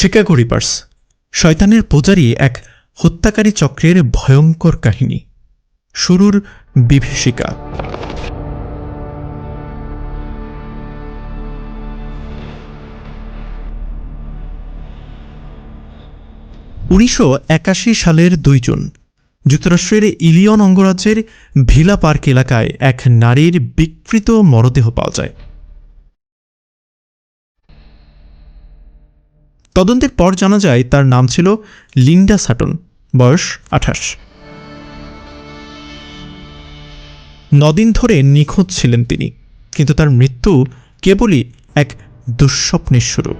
Chicago রিপার্স, শয়তানের পূজারী এক হত্যাকারী চক্রের ভয়ঙ্কর কাহিনী। শুরুর বিভীষিকা। উনিশশো একাশি সালের দুই জুন, যুক্তরাষ্ট্রের ইলিয়ন অঙ্গরাজ্যের ভিলা পার্ক এলাকায় এক নারীর বিকৃত মরদেহ পাওয়া যায়। তদন্তের পর জানা যায় তার নাম ছিল লিন্ডা সাটন বয়স আঠাশ। নদিন ধরে নিখোঁজ ছিলেন তিনি, কিন্তু তার মৃত্যু কেবলই এক দুঃস্বপ্নের শুরু।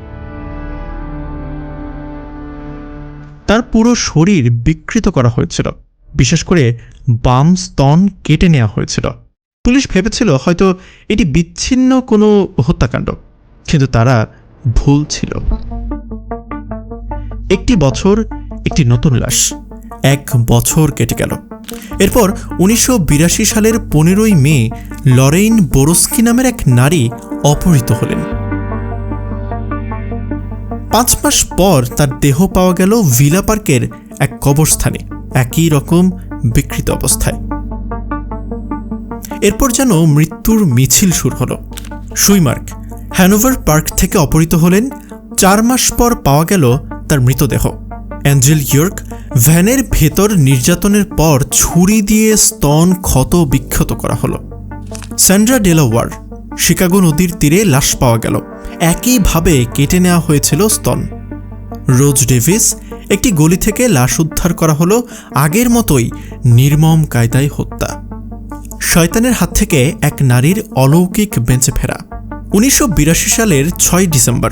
তার পুরো শরীর বিকৃত করা হয়েছিল, বিশেষ করে বাম স্তন কেটে নেওয়া হয়েছিল। পুলিশ ভেবেছিল হয়তো এটি বিচ্ছিন্ন কোনো হত্যাকাণ্ড, কিন্তু তারা ভুল ছিল। একটি বছর, একটি নতুন লাশ। এক বছর কেটে গেল। এরপর উনিশশো বিরাশি সালের পনেরোই মে লরেইন বোরস্কি নামের এক নারী অপহৃত হলেন। পাঁচ মাস পর তার দেহ পাওয়া গেল ভিলা পার্কের এক কবরস্থানে, একই রকম বিকৃত অবস্থায়। এরপর যেন মৃত্যুর মিছিল শুরু হলো। সুইমার্ক, হ্যানোভার পার্ক থেকে অপহৃত হলেন। চার মাস পর পাওয়া গেল তার মৃতদেহ। অ্যাঞ্জেল ইয়র্ক ভ্যানের ভেতর নির্যাতনের পর ছুরি দিয়ে স্তন ক্ষত বিক্ষত করা হলো। স্যান্ড্রা ডেলাওয়ার, শিকাগো নদীর তীরে লাশ পাওয়া গেল। একইভাবে কেটে নেওয়া হয়েছিল স্তন। রোজ ডেভিস একটি গলি থেকে লাশ উদ্ধার করা হলো আগের মতোই নির্মম কায়দায় হত্যা। শয়তানের হাত থেকে এক নারীর অলৌকিক বেঁচে ফেরা। উনিশশো বিরাশি সালের ছয় ডিসেম্বর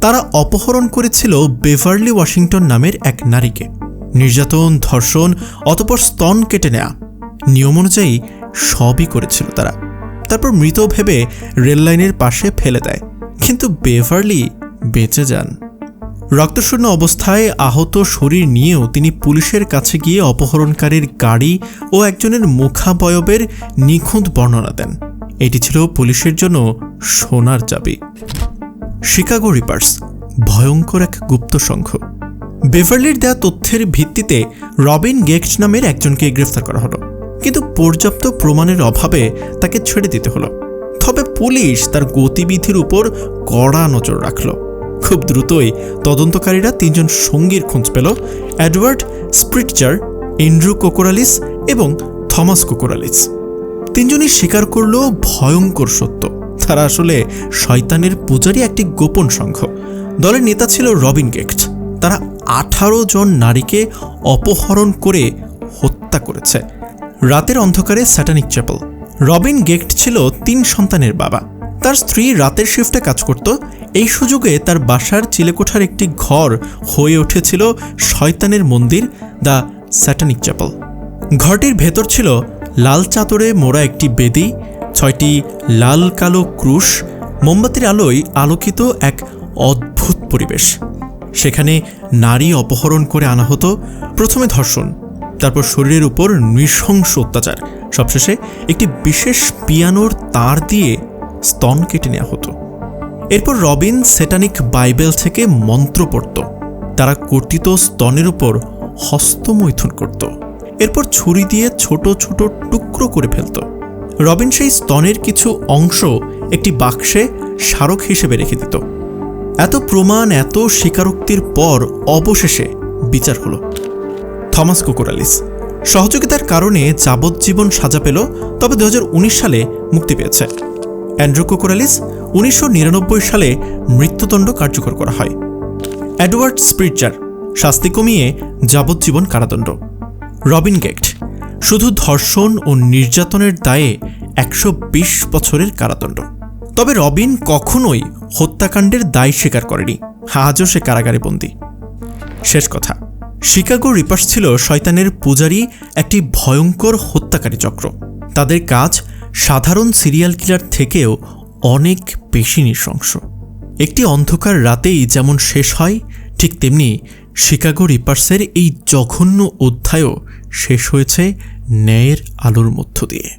তারা অপহরণ করেছিল বেভারলি ওয়াশিংটন নামের এক নারীকে। নির্যাতন, ধর্ষণ অতপর স্তন কেটে নেয়া নিয়ম অনুযায়ী সবই করেছিল তারা। তারপর মৃত ভেবে রেললাইনের পাশে ফেলে দেয়, কিন্তু বেভারলি বেঁচে যান। রক্তশূন্য অবস্থায় আহত শরীর নিয়েও তিনি পুলিশের কাছে গিয়ে অপহরণকারীর গাড়ি ও একজনের মুখাবয়বের নিখুঁত বর্ণনা দেন। এটি ছিল পুলিশের জন্য সোনার চাবি। শিকাগো রিপার্স, ভয়ঙ্কর এক গুপ্ত সংঘ। বেভারলির দেয়া তথ্যের ভিত্তিতে রবিন গেক্ট নামের একজনকে গ্রেফতার করা হলো। কিন্তু পর্যাপ্ত প্রমাণের অভাবে তাকে ছেড়ে দিতে হলো। তবে পুলিশ তার গতিবিধির উপর কড়া নজর রাখল। খুব দ্রুতই তদন্তকারীরা তিনজন সঙ্গীর খোঁজ পেল অ্যাডওয়ার্ড স্প্রিটচার এন্ড্রু কোকোরালিস এবং থমাস কোকোরালিস। তিনজনই স্বীকার করল ভয়ঙ্কর সত্য। তারা আসলে শয়তানের পূজারই একটি গোপন সংঘ। দলের নেতা ছিল রবিন গেক্ট তারা আঠারো জন নারীকে অপহরণ করে হত্যা করেছে। রাতের অন্ধকারে স্যাটানিক চ্যাপেল। রবিন গেক্ট ছিল তিন সন্তানের বাবা। তার স্ত্রী রাতের শিফটে কাজ করত। এই সুযোগে তার বাসার চিলেকোঠার একটি ঘর হয়ে উঠেছিল শয়তানের মন্দির, দ্য স্যাটানিক চ্যাপেল। ঘরটির ভেতর ছিল লাল চাদরে মোড়া একটি বেদি ছয়টি লাল কালো ক্রুশ মোমবাতির আলোয় আলোকিত এক অদ্ভুত পরিবেশ। সেখানে নারী অপহরণ করে আনা হতো প্রথমে ধর্ষণ, তারপর শরীরের উপর নৃশংস অত্যাচার, সবশেষে একটি বিশেষ পিয়ানোর তার দিয়ে স্তন কেটে নেওয়া হতো। এরপর রবিন সেটানিক বাইবেল থেকে মন্ত্র পড়ত। তারা কর্তিত স্তনের উপর হস্তমৈথুন করত। এরপর ছুরি দিয়ে ছোট ছোট টুকরো করে ফেলত। রবিন সেই স্তনের কিছু অংশ একটি বাক্সে স্মারক হিসেবে রেখে দিত। এত প্রমাণ, এত স্বীকারোক্তির পর অবশেষে বিচার হলো। থমাস কোকোরালিস, সহযোগিতার কারণে যাবজ্জীবন সাজা পেল, তবে দু হাজার উনিশ সালে মুক্তি পেয়েছে। অ্যান্ড্রু কোকোরালিস, উনিশশো নিরানব্বই সালে মৃত্যুদণ্ড কার্যকর করা হয়। অ্যাডওয়ার্ড স্প্রিটজার, শাস্তি কমিয়ে যাবজ্জীবন কারাদণ্ড। রবিন গেক্ট শুধু ধর্ষণ ও নির্যাতনের দায়ে একশো বিশ বছরের কারাদণ্ড। তবে রবিন কখনোই হত্যাকাণ্ডের দায় স্বীকার করেনি। আজও সে কারাগারে বন্দী। শেষ কথা, শিকাগো রিপার্স ছিল শয়তানের পূজারী একটি ভয়ঙ্কর হত্যাকারী চক্র। তাদের কাজ সাধারণ সিরিয়াল কিলার থেকেও অনেক বেশি নৃশংস। একটি অন্ধকার রাতেই যেমন শেষ হয়, ঠিক তেমনি শিকাগো রিপার্সের এই জঘন্য অধ্যায়ও শেষ হয়েছে ন্যায়ের আলোর মধ্য দিয়ে।